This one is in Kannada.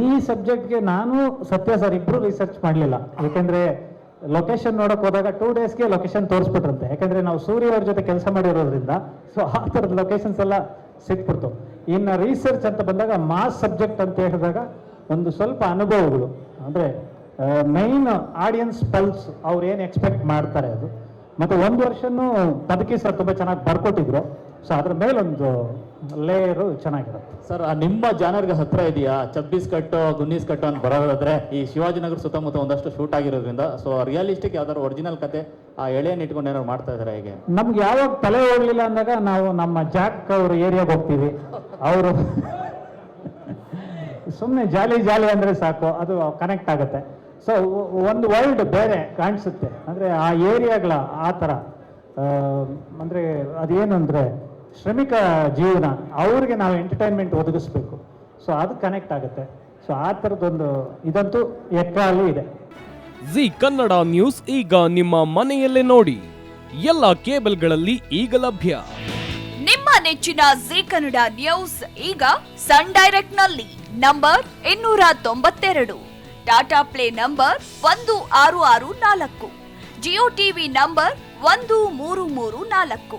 ಈ ಸಬ್ಜೆಕ್ಟ್ಗೆ ನಾನು ಸತ್ಯ ಸರ್ ಇಬ್ರು ರಿಸರ್ಚ್ ಮಾಡಲಿಲ್ಲ. ಯಾಕೆಂದ್ರೆ ಲೊಕೇಶನ್ ನೋಡಕ್ ಹೋದಾಗ ಟೂ ಡೇಸ್ಗೆ ಲೊಕೇಶನ್ ತೋರಿಸ್ಬಿಟ್ರಂತೆ. ಯಾಕಂದ್ರೆ ನಾವು ಸೂರ್ಯ ಅವ್ರ ಜೊತೆ ಕೆಲಸ ಮಾಡಿರೋದ್ರಿಂದ ಸೊ ಆ ಥರದ ಲೊಕೇಶನ್ಸ್ ಎಲ್ಲ ಸಿಕ್ಬಿಡ್ತು. ಇನ್ನು ರಿಸರ್ಚ್ ಅಂತ ಬಂದಾಗ ಮಾಸ್ ಸಬ್ಜೆಕ್ಟ್ ಅಂತ ಹೇಳಿದಾಗ ಒಂದು ಸ್ವಲ್ಪ ಅನುಭವಗಳು. ಅಂದ್ರೆ ಮೈನ್ ಆಡಿಯನ್ಸ್ ಪಲ್ಸ್ ಅವ್ರು ಏನು ಎಕ್ಸ್ಪೆಕ್ಟ್ ಮಾಡ್ತಾರೆ ಅದು. ಮತ್ತೆ ಒಂದು ವರ್ಷನೂ ಪದಕಿ ಸರ್ ತುಂಬ ಚೆನ್ನಾಗಿ ಬರ್ಕೊಟ್ಟಿದ್ರು. ಸೊ ಅದ್ರ ಮೇಲೊಂದು ಲೇಯರು ಚೆನ್ನಾಗಿರುತ್ತೆ. ಸರ್ ಆ ನಿಮ್ಮ ಜಾನರ್ಗೆ ಹತ್ರ ಇದೆಯಾ? ಚಬ್ಬೀಸ್ ಕಟ್ಟು ಗುನ್ನೀಸ್ ಕಟ್ಟು ಅಂತ ಬರೋದಾದ್ರೆ ಈ ಶಿವಾಜಿನಗರ ಸುತ್ತಮುತ್ತ ಒಂದಷ್ಟು ಶೂಟ್ ಆಗಿರೋದ್ರಿಂದ ಸೊ ರಿಯಲಿಸ್ಟಿಕ್ ಯಾವ್ದಾದ್ರು ಒರಿಜಿನಲ್ ಕತೆ ಆ ಎಳೆಯನ್ನು ಇಟ್ಕೊಂಡು ಏನಾದ್ರು ಮಾಡ್ತಾ ಇದಾರೆ ಹೇಗೆ? ನಮ್ಗೆ ಯಾವಾಗ ತಲೆ ಹೋಗ್ಲಿಲ್ಲ ಅಂದಾಗ ನಾವು ನಮ್ಮ ಜಾಕ್ ಅವ್ರ ಏರಿಯಾಗೆ ಹೋಗ್ತೀವಿ. ಅವರು ಸುಮ್ಮನೆ ಜಾಲಿ ಜಾಲಿ ಅಂದ್ರೆ ಸಾಕು ಅದು ಕನೆಕ್ಟ್ ಆಗುತ್ತೆ. ಸೊ ಒಂದು ವರ್ಲ್ಡ್ ಬೇರೆ ಕಾಣಿಸುತ್ತೆ. ಅಂದ್ರೆ ಆ ಏರಿಯಾಗಳ ಆ ಥರ ಅಂದರೆ ಅಂದ್ರೆ ಅದೇನು ಅಂದ್ರೆ ಶ್ರಮಿಕ ಜೀವನ ಅವ್ರಿಗೆ ನಾವು ಎಂಟರ್ಟೈನ್ಮೆಂಟ್ ಒದಗಿಸ್ಬೇಕು. ಸೊ ಅದು ಕನೆಕ್ಟ್ ಆಗುತ್ತೆ. ಸೊ ಆ ಥರದೊಂದು ಇದಂತೂ ಎಕ್ಕಾಲು ಇದೆ. ಜಿ ಕನ್ನಡ ನ್ಯೂಸ್ ಈಗ ನಿಮ್ಮ ಮನೆಯಲ್ಲೇ ನೋಡಿ. ಎಲ್ಲ ಕೇಬಲ್ಗಳಲ್ಲಿ ಈಗ ಲಭ್ಯ. ನಿಮ್ಮ ನೆಚ್ಚಿನ ಜಿ ಕನ್ನಡ ನ್ಯೂಸ್ ಈಗ ಸನ್ ಡೈರೆಕ್ಟ್ನಲ್ಲಿ ನಂಬರ್ ಇನ್ನೂರ ತೊಂಬತ್ತೆರಡು. ಟಾಟಾ ಪ್ಲೇ ನಂಬರ್ ಒಂದು ಆರು ಆರು ನಾಲ್ಕು. ಜಿಯೋ ಟಿವಿ ನಂಬರ್ ಒಂದು ಮೂರು ಮೂರು ನಾಲ್ಕು.